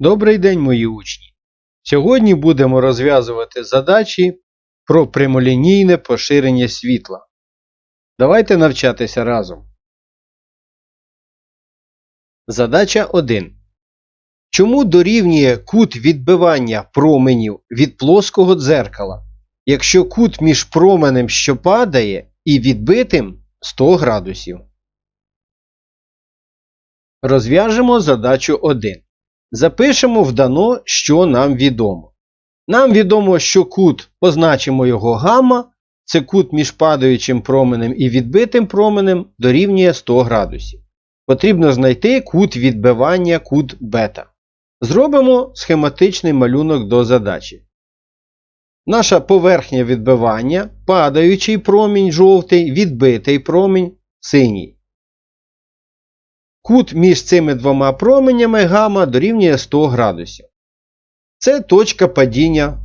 Добрий день, мої учні! Сьогодні будемо розв'язувати задачі про прямолінійне поширення світла. Давайте навчатися разом. Задача 1. Чому дорівнює кут відбивання променів від плоского дзеркала, якщо кут між променем, що падає, і відбитим 100 градусів? Розв'яжемо задачу 1. Запишемо в дано, що нам відомо. Нам відомо, що кут, позначимо його гамма, це кут між падаючим променем і відбитим променем дорівнює 100 градусів. Потрібно знайти кут відбивання кут бета. Зробимо схематичний малюнок до задачі. Наша поверхня відбивання, падаючий промінь жовтий, відбитий промінь синій. Кут між цими двома променями гамма дорівнює 100 градусів. Це точка падіння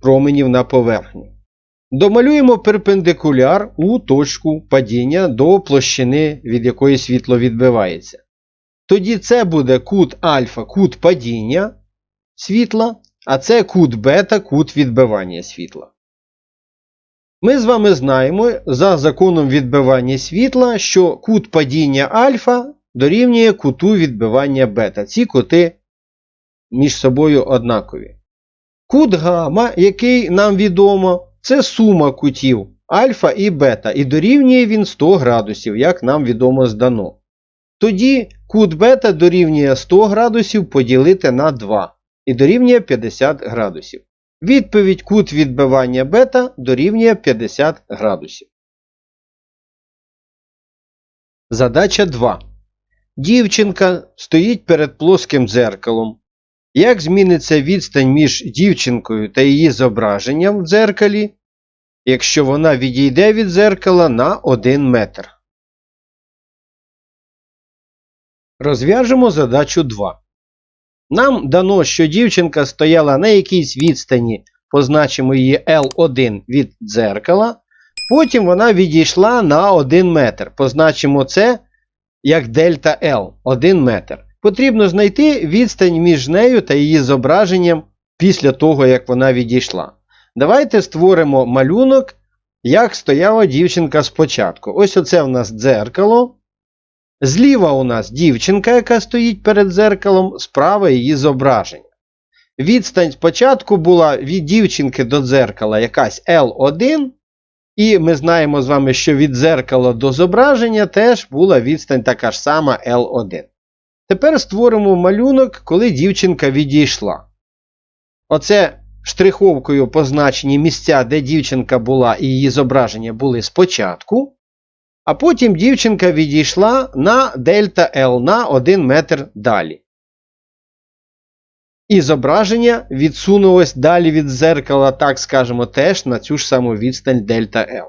променів на поверхні. Домалюємо перпендикуляр у точку падіння до площини, від якої світло відбивається. Тоді це буде кут альфа, кут падіння світла, а це кут бета, кут відбивання світла. Ми з вами знаємо за законом відбивання світла, що кут падіння альфа дорівнює куту відбивання бета. Ці кути між собою однакові. Кут гамма, який нам відомо, це сума кутів альфа і бета, і дорівнює він 100 градусів, як нам відомо здано. Тоді кут бета дорівнює 100 градусів поділити на 2 і дорівнює 50 градусів. Відповідь кут відбивання бета дорівнює 50 градусів. Задача 2. Дівчинка стоїть перед плоским дзеркалом. Як зміниться відстань між дівчинкою та її зображенням в дзеркалі, якщо вона відійде від дзеркала на 1 метр? Розв'яжемо задачу 2. Нам дано, що дівчинка стояла на якійсь відстані, позначимо її L1 від дзеркала. Потім вона відійшла на 1 метр. Позначимо це як дельта L 1 метр. Потрібно знайти відстань між нею та її зображенням після того, як вона відійшла. Давайте створимо малюнок, як стояла дівчинка спочатку. Ось оце в нас дзеркало. Зліва у нас дівчинка, яка стоїть перед дзеркалом, справа її зображення. Відстань спочатку була від дівчинки до дзеркала якась L1. І ми знаємо з вами, що від дзеркала до зображення теж була відстань така ж сама L1. Тепер створимо малюнок, коли дівчинка відійшла. Оце штриховкою позначені місця, де дівчинка була і її зображення були спочатку. А потім дівчинка відійшла на дельта L на 1 метр далі. І зображення відсунулось далі від зеркала, так скажемо, теж на цю ж саму відстань дельта L.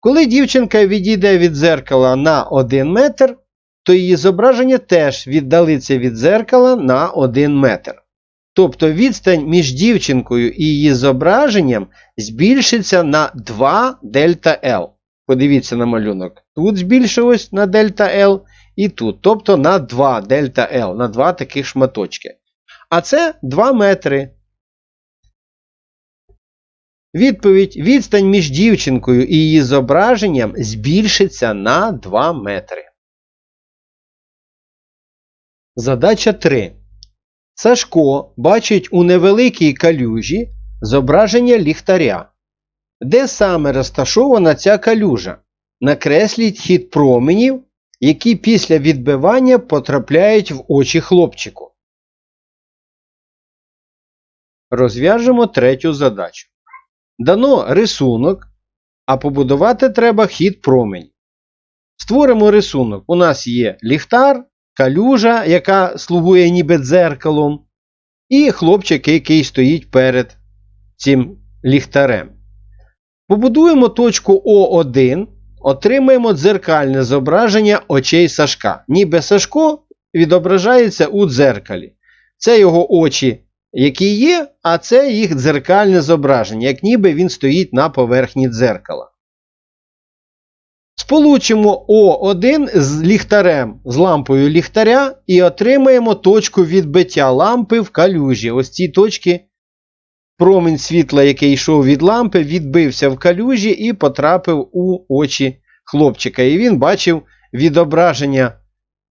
Коли дівчинка відійде від зеркала на 1 метр, то її зображення теж віддалиться від зеркала на 1 метр. Тобто відстань між дівчинкою і її зображенням збільшиться на 2 дельта L. Подивіться на малюнок. Тут збільшилось на дельта L і тут. Тобто на 2 дельта L, на 2 таких шматочки. А це 2 метри. Відповідь: відстань між дівчинкою і її зображенням збільшиться на 2 метри. Задача 3. Сашко бачить у невеликій калюжі зображення ліхтаря. Де саме розташована ця калюжа? Накресліть хід променів, які після відбивання потрапляють в очі хлопчику. Розв'яжемо третю задачу. Дано рисунок, а побудувати треба хід променів. Створимо рисунок. У нас є ліхтар, калюжа, яка слугує ніби дзеркалом, і хлопчик, який стоїть перед цим ліхтарем. Побудуємо точку О1, отримаємо дзеркальне зображення очей Сашка. Ніби Сашко відображається у дзеркалі. Це його очі, які є, а це їх дзеркальне зображення, як ніби він стоїть на поверхні дзеркала. Сполучимо О1 з ліхтарем, з лампою ліхтаря і отримаємо точку відбиття лампи в калюжі. Ось ці точки промінь світла, який йшов від лампи, відбився в калюжі і потрапив у очі хлопчика. І він бачив відображення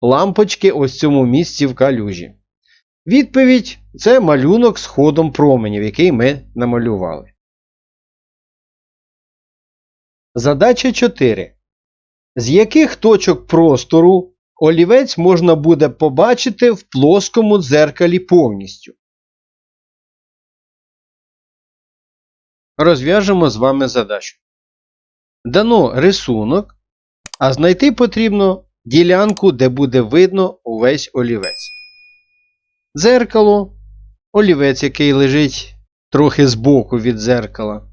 лампочки ось цьому місці в калюжі. Відповідь це малюнок з ходом променів, який ми намалювали. Задача 4. З яких точок простору олівець можна буде побачити в плоскому дзеркалі повністю? Розв'яжемо з вами задачу. Дано рисунок, а знайти потрібно ділянку, де буде видно увесь олівець. Дзеркало, олівець, який лежить трохи збоку від дзеркала.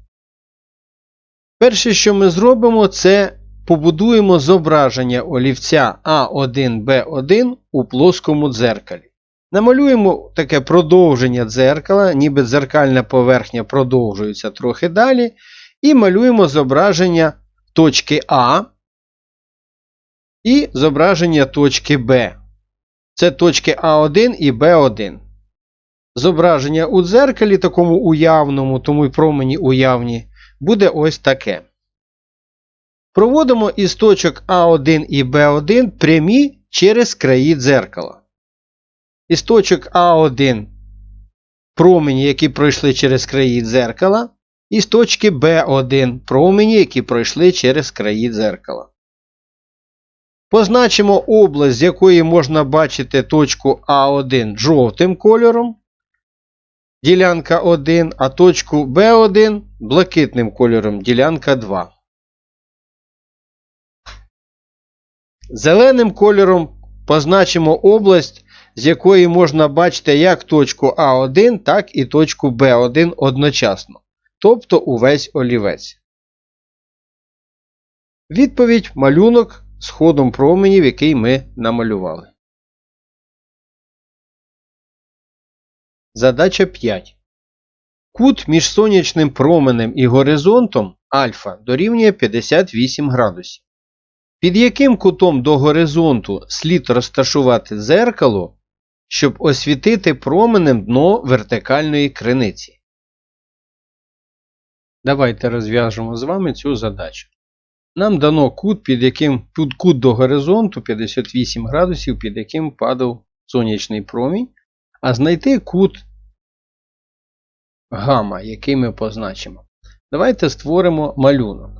Перше, що ми зробимо, це побудуємо зображення олівця А1Б1 у плоскому дзеркалі. Намалюємо таке продовження дзеркала, ніби дзеркальна поверхня продовжується трохи далі. І малюємо зображення точки А і зображення точки Б. Це точки А1 і Б1. Зображення у дзеркалі, такому уявному, тому й промені уявні, буде ось таке. Проводимо із точок А1 і Б1 прямі через краї дзеркала. Із точок А1 промені, які пройшли через краї дзеркала, і з точки Б1 промені, які пройшли через краї дзеркала. Позначимо область, з якої можна бачити точку А1 жовтим кольором, ділянка 1, а точку Б1 блакитним кольором, ділянка 2. Зеленим кольором позначимо область, з якої можна бачити як точку А1, так і точку Б1 одночасно, тобто увесь олівець. Відповідь малюнок з ходом променів, який ми намалювали. Задача 5. Кут між сонячним променем і горизонтом альфа дорівнює 58 градусів. Під яким кутом до горизонту слід розташувати дзеркало, щоб освітити променем дно вертикальної криниці? Давайте розв'яжемо з вами цю задачу. Нам дано кут, під яким тут кут до горизонту 58 градусів, під яким падав сонячний промінь, а знайти кут гамма, який ми позначимо. Давайте створимо малюнок.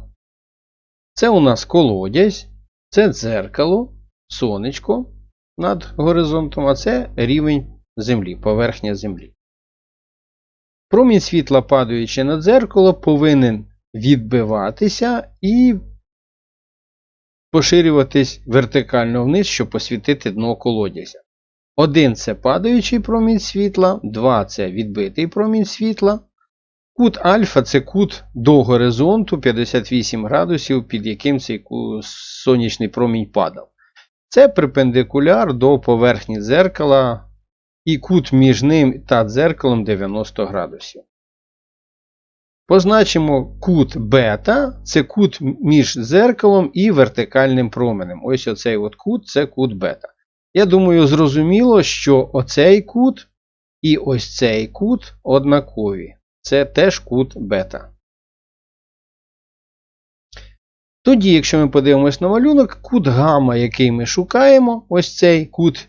Це у нас колодязь, це дзеркало, сонечко над горизонтом, а це рівень землі, поверхня землі. Промінь світла, падаючи на дзеркало, повинен відбиватися і поширюватись вертикально вниз, щоб освітити дно колодязя. Один це падаючий промінь світла, два це відбитий промінь світла. Кут альфа це кут до горизонту 58 градусів, під яким цей сонячний промінь падав. Це перпендикуляр до поверхні дзеркала, і кут між ним та дзеркалом 90 градусів. Позначимо кут бета, це кут між дзеркалом і вертикальним променем. Ось оцей от кут це кут бета. Я думаю, зрозуміло, що оцей кут і ось цей кут однакові. Це теж кут бета. Тоді, якщо ми подивимось на малюнок, кут гамма, який ми шукаємо, ось цей кут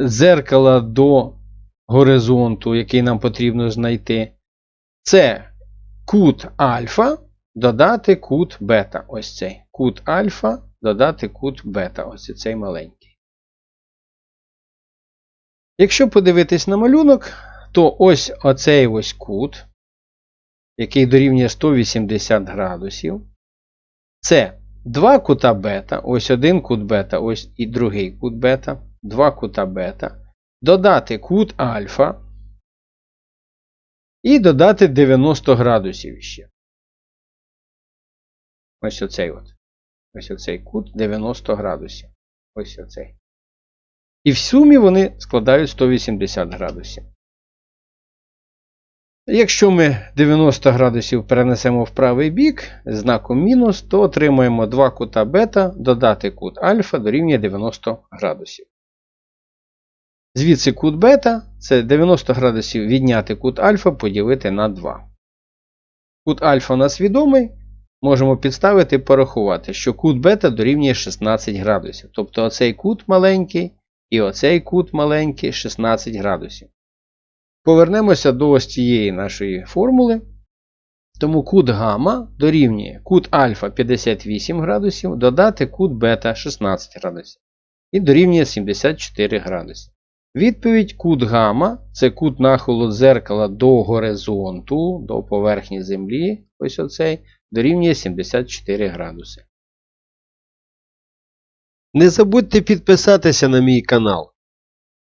дзеркала до горизонту, який нам потрібно знайти, це кут альфа додати кут бета. Ось цей. Кут альфа додати кут бета. Ось цей маленький. Якщо подивитись на малюнок, то ось оцей ось кут, який дорівнює 180 градусів. Це два кута бета, ось один кут бета, ось і другий кут бета, два кута бета. Додати кут альфа. І додати 90 градусів ще. Ось оцей от. Ось оцей кут 90 градусів. Ось оцей. І в сумі вони складають 180 градусів. Якщо ми 90 градусів перенесемо в правий бік знаком мінус, то отримаємо два кута бета, додати кут альфа дорівнює 90 градусів. Звідси кут бета це 90 градусів відняти кут альфа поділити на 2. Кут альфа у нас відомий. Можемо підставити і порахувати, що кут бета дорівнює 16 градусів. Тобто оцей кут маленький і оцей кут маленький 16 градусів. Повернемося до ось цієї нашої формули. Тому кут гамма дорівнює кут альфа 58 градусів, додати кут бета 16 градусів. І дорівнює 74 градуси. Відповідь кут гамма це кут нахилу дзеркала до горизонту, до поверхні Землі, ось оцей, дорівнює 74 градуси. Не забудьте підписатися на мій канал.